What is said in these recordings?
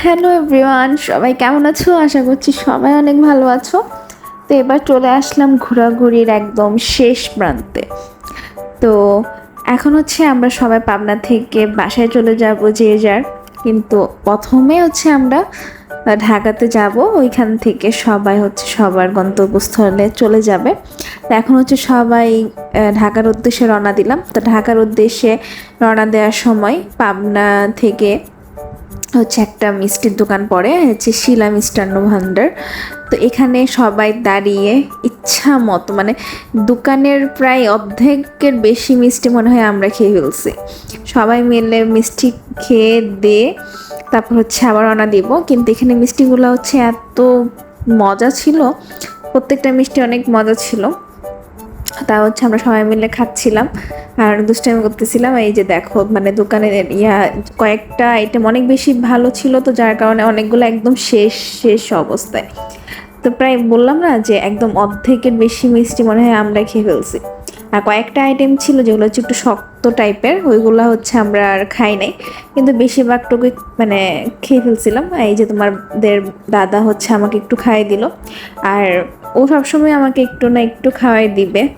Hello everyone সবাই কেমন আছো? আশা করছি সবাই অনেক ভালো আছো। তো এবার চলে আসলাম ঘোরাঘুরির একদম শেষ প্রান্তে। তো এখন হচ্ছে আমরা সবাই পাবনা থেকে বাসায় চলে যাব যে যার। কিন্তু প্রথমে হচ্ছে আমরা ঢাকাতে যাব। ওইখান থেকে সবাই হচ্ছে সবার গন্তব্যস্থলে চলে যাবে। তো এখন হচ্ছে সবাই ঢাকার উদ্দেশ্যে রওনা দিলাম। তো ঢাকার উদ্দেশ্যে রওনা দেওয়ার সময় পাবনা থেকে হচ্ছে একটা মিষ্টির দোকান পড়ে হচ্ছে শিলা মিষ্টান্ন ভাণ্ডার। তো এখানে সবাই দাঁড়িয়ে ইচ্ছা মতো মানে দোকানের প্রায় অর্ধেকের বেশি মিষ্টি মনে হয় আমরা খেয়ে ফেলছি। সবাই মিলে মিষ্টি খেয়ে দিয়ে তারপর হচ্ছে আবার অনা দিব। কিন্তু এখানে মিষ্টিগুলো হচ্ছে এত মজা ছিল, প্রত্যেকটা মিষ্টি অনেক মজা ছিল। তা হচ্ছে আমরা সবাই মিলে খাচ্ছিলাম। আর দুষ্টামি করতেছিলাম। এই যে দেখো মানে দোকানের ইয়া, কয়েকটা আইটেম অনেক বেশি ভালো ছিল তো, যার কারণে অনেকগুলো একদম শেষ শেষ অবস্থায়। তো প্রায় বললাম না যে একদম অর্ধেকের বেশি মিষ্টি মনে হয় আমরা খেয়ে ফেলছি। আর কয়েকটা আইটেম ছিল যেগুলো হচ্ছে একটু শক্ত টাইপের ওইগুলো হচ্ছে আমরা আর খাই নাই। কিন্তু বেশিরভাগটুকুই মানে খেয়ে ফেলছিলাম। এই যে তোমাদের দাদা হচ্ছে আমাকে একটু খাইয়ে দিল। আর ও সবসময় আমাকে একটু না একটু খাওয়াই দিবে।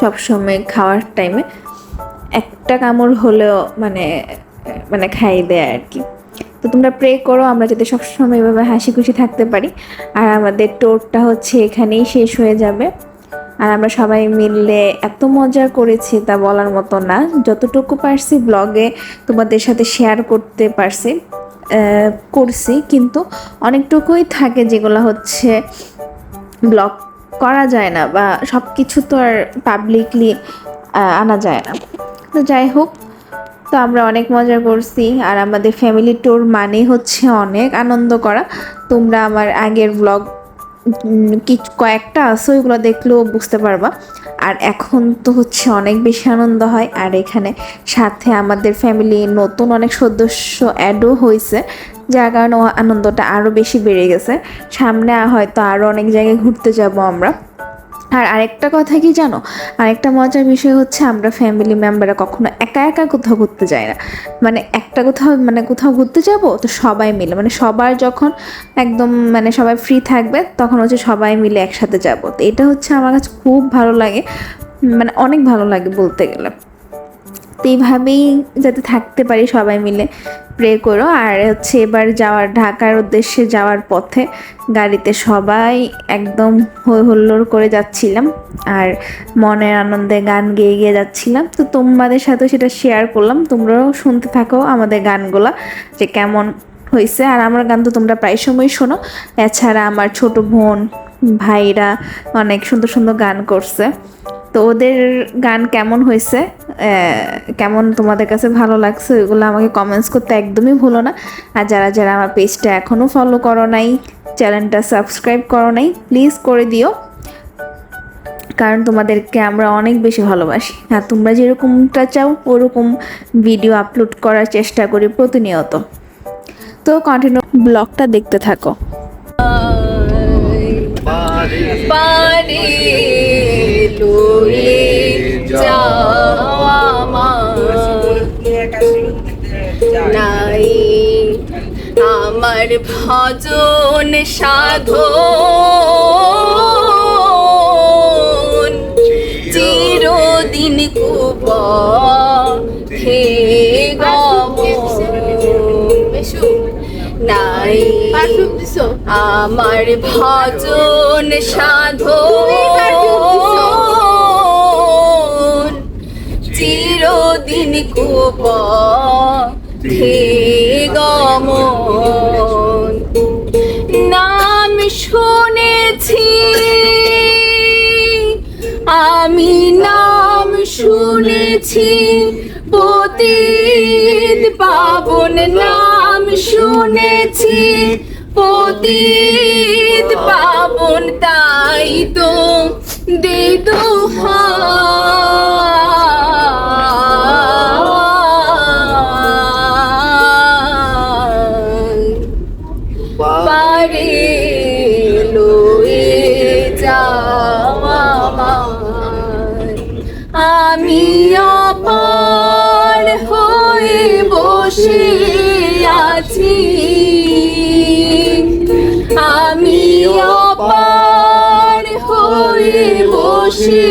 সবসময় খাওয়ার টাইমে একটা কামড় হলেও মানে মানে খাইয়ে দেয় আর কি। তো তোমরা প্রে করো, আমরা যাতে সবসময় এভাবে হাসি খুশি থাকতে পারি। আর আমাদের টোরটা হচ্ছে এখানেই শেষ হয়ে যাবে। আর আমরা সবাই মিলে এত মজা করেছি তা বলার মতো না। যতটুকু পারছি ব্লগে তোমাদের সাথে শেয়ার করতে পারছি করছি। কিন্তু অনেকটুকুই থাকে যেগুলো হচ্ছে ব্লগ করা যায় না বা সব কিছু তো আর পাবলিকলি আনা যায় না। তো যাই হোক, তো আমরা অনেক মজা করছি আর আমাদের ফ্যামিলি ট্যুর মানে হচ্ছে অনেক আনন্দ করা। তোমরা আমার আগের ব্লগ কিছু, কয়েকটা আছে ওইগুলো দেখলেও বুঝতে পারবা। আর এখন তো হচ্ছে অনেক বেশি আনন্দ হয় আর এখানে সাথে আমাদের ফ্যামিলি নতুন অনেক সদস্য অ্যাডও হয়েছে যার কারণে আনন্দটা আরও বেশি বেড়ে গেছে। সামনে হয়তো আরও অনেক জায়গায় ঘুরতে যাব আমরা। আর আরেকটা কথা কি জানো? আরেকটা মজার বিষয় হচ্ছে আমরা ফ্যামিলি মেম্বাররা কখনো একা একা কোথাও ঘুরতে যাই না। মানে একটা কোথাও মানে কোথাও ঘুরতে যাব তো সবাই মিলে। মানে সবার যখন একদম মানে সবাই ফ্রি থাকবে তখন হচ্ছে সবাই মিলে একসাথে যাব। তো এটা হচ্ছে আমার কাছে খুব ভালো লাগে। মানে অনেক ভালো লাগে বলতে গেলে। এইভাবেই যাতে থাকতে পারি সবাই মিলে প্রে করো। আর হচ্ছে এবার যাওয়ার, ঢাকার উদ্দেশ্যে যাওয়ার পথে গাড়িতে সবাই একদম হই হুল্লোড় করে যাচ্ছিলাম আর মনের আনন্দে গান গেয়ে গিয়ে যাচ্ছিলাম। তো তোমাদের সাথে সেটা শেয়ার করলাম। তোমরাও শুনতে থাকো আমাদের গানগুলা যে কেমন হয়েছে আর আমার গান তো তোমরা প্রায় সময় শোনো। এছাড়া আমার ছোট বোন ভাইরা অনেক সুন্দর সুন্দর গান করছে। তো ওদের গান কেমন হয়েছে? কেমন তোমাদের কাছে ভালো লাগছে? ওইগুলো আমাকে কমেন্টস করতে একদমই ভুলো না। আর যারা যারা আমার পেজটা এখনও ফলো করো নাই চ্যানেলটা সাবস্ক্রাইব করো নাই প্লিজ করে দিও। কারণ তোমাদেরকে আমরা অনেক বেশি ভালোবাসি। আর তোমরা যেরকমটা চাও, ওরকম ভিডিও আপলোড করার চেষ্টা করি প্রতিনিয়ত। তো কন্টিনিউ ব্লগটা দেখতে থাকো। লয়ে যাওয়া নাই আমার ভজন সাধন চিরদিন কুব হে নাই আমার ভজন সাধন গমন। নাম শুনেছি, আমি নাম শুনেছি, পতিত পাবন নাম শুনেছি, পতিত পাবন তাই তো দে দোহাই বসে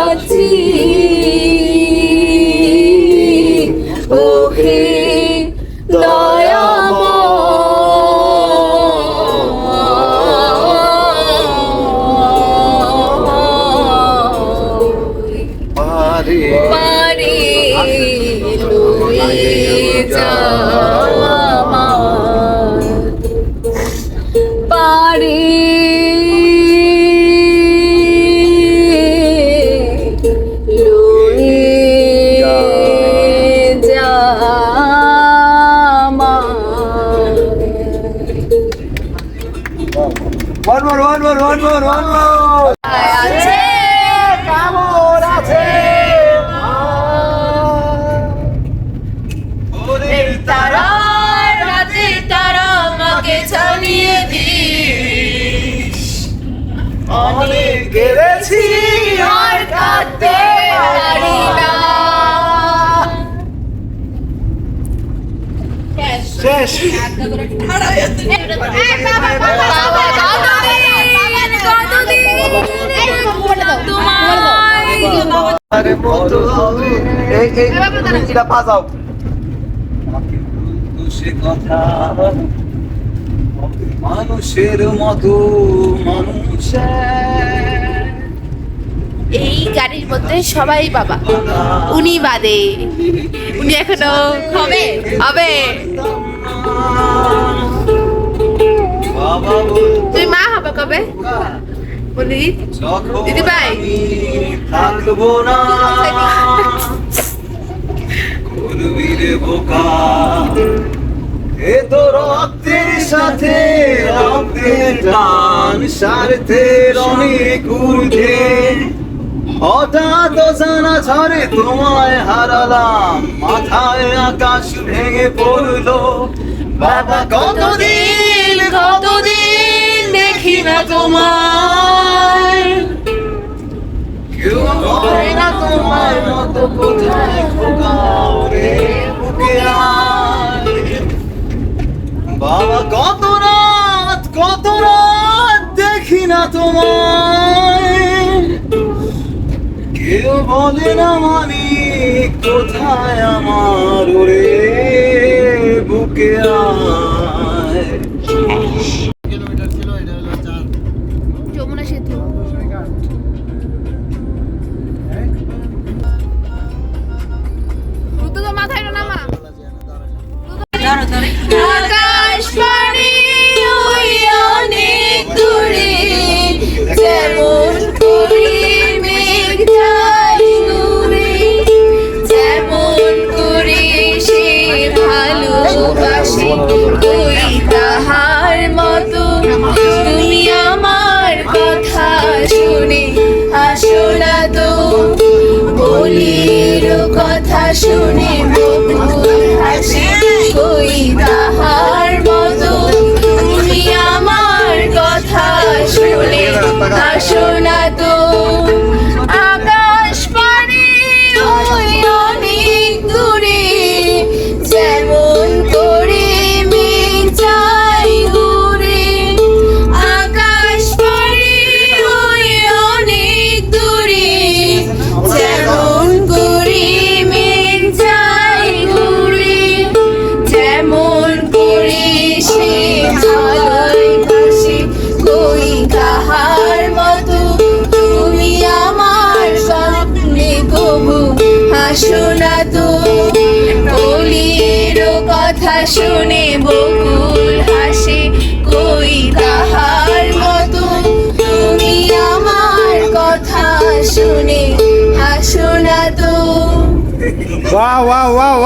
আছি। ওয়ান মোর আছে কেমন আছে ওরে তারা রাতে তারা আমাকে জানিয়ে দিস অনেক গেলেছি আর কাঁদতে পারি না শেষ বাবা, আরে হবে এই এই সে কথা মানুষের মতো এই গাড়ির মধ্যে সবাই বাবা। উনি বাদে। উনি এখনও হবে হবে। তুই মা হবে কবে? বলি দিদি ভাই। থাকব না বোকা এ তো রক্তের সাথে রক্তের টান হঠাৎ জানা ঝরে তোমায় হারালাম, মাথায় আকাশ ভেঙে পড়ল বাবা, কতদিন না তোমায় কেউ করে না তোমার মতো কোথায় খোকাও রে। বাবা, কত রাত কত রাত দেখি না তোমায়। কেউ বলে না মানি কোথায় আমার রে বুকে আয় হাসো না তো। বলির কথা শুনে বকুল হাসে কই কাহার মতো? তুমি আমার কথা শুনে হাসো না তো। বাহ বাহ বাহ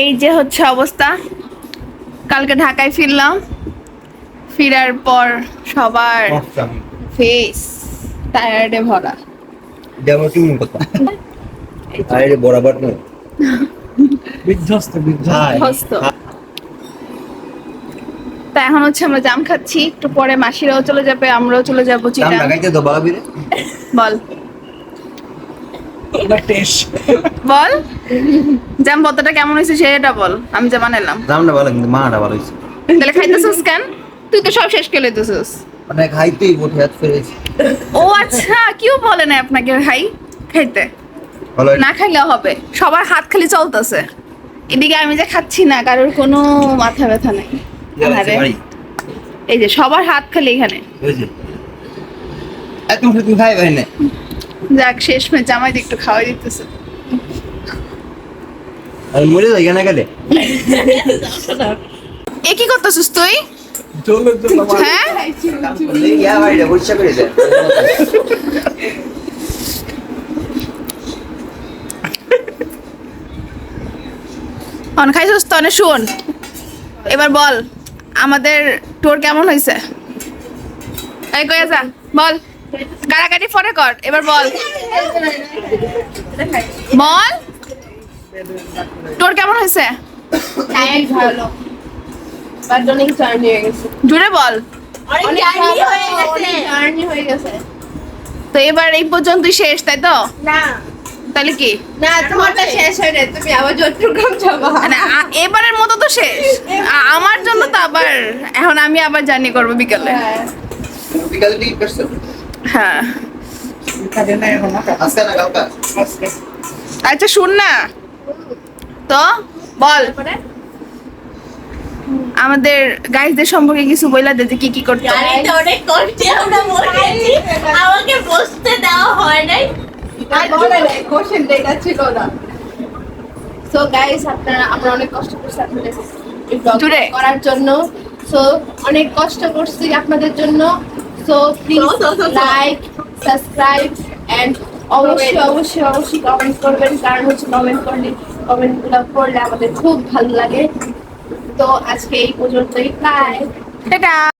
এই যে হচ্ছে অবস্থা। কালকে ঢাকায় ফিরলাম। ফিরার পর সবার ফেস টায়ার্ডে ভরা। যেমন কি করতাম? আরে বরাবর নয়। বিধ্বস্ত হস্ত তা এখন হচ্ছে আমরা জাম খাচ্ছি একটু পরে মাসিরাও চলে যাবে আমরাও চলে যাব চিটা লাগাইতে তো বাবা বিরে। বল। বল। জাম কতটা কেমন হয়েছে সেটা বল আমি জামা নিলাম। দামটা ভালো কিন্তু মাটা ভালো হয়েছে। তাহলে খাইতেছিস কেন? তুই তো সব শেষ করে দিতেছিস। মানে খাইতেই বসে হাত ফেলেছি। ও আচ্ছা কেউ বলে না আপনাকে ভাই খাইতে। না খাইলেও হবে। সবার হাত খালি চলতেছে। এদিকে আমি যে খাচ্ছি না কারোর কোনো মাথা ব্যথা নাই। এই যে সবার হাত খালি এখানে। যাক শেষ মেয়ে জামাই একটু খাওয়াই দিতেছে। আর মরে যাই কেন গেলে এ কি করতেছিস তুই? হ্যাঁ? অন খাইছিস তো অনেক শুন। এবার বল আমাদের ট্যুর কেমন হয়েছে? এই কয়ে যা বল কারাকারি পরে কর এবার বল। বল ট্যুর কেমন হয়েছে? হয়ে জুড়ে বল হয়ে হয়ে তো এবার এই পর্যন্তই শেষ তাই তো? না। তাহলে কি? না তোমারটা শেষ হয়ে তুমি আবার চট্টগ্রাম যাবা। মানে এবারের মতো তো শেষ। আমার জন্য তো আবার এখন আমি আবার জার্নি করব বিকালে। বিকালে করছ হ্যাঁ। আচ্ছা শুন না। তো বল। আমাদের গাইজদের সম্পর্কে কিছু বইলা দে যে কি কি করতে। হবে। অনেক কষ্টে আমরা আমাকে বসতে দেওয়া হয় নাই। এটা ছিল না। সো গাইস আপনারা আমরা অনেক কষ্ট করছি আপনাদের এই vlog জুড়ে। করার জন্য। সো অনেক কষ্ট করছি আপনাদের জন্য। So please. Like subscribe and অবশ্যই অবশ্যই অবশ্যই কমেন্ট করবেন। কারণ হচ্ছে কমেন্ট করলে কমেন্টগুলো করলে আমাদের খুব ভালো লাগে। তো আজকে এই পর্যন্তই। Bye tata!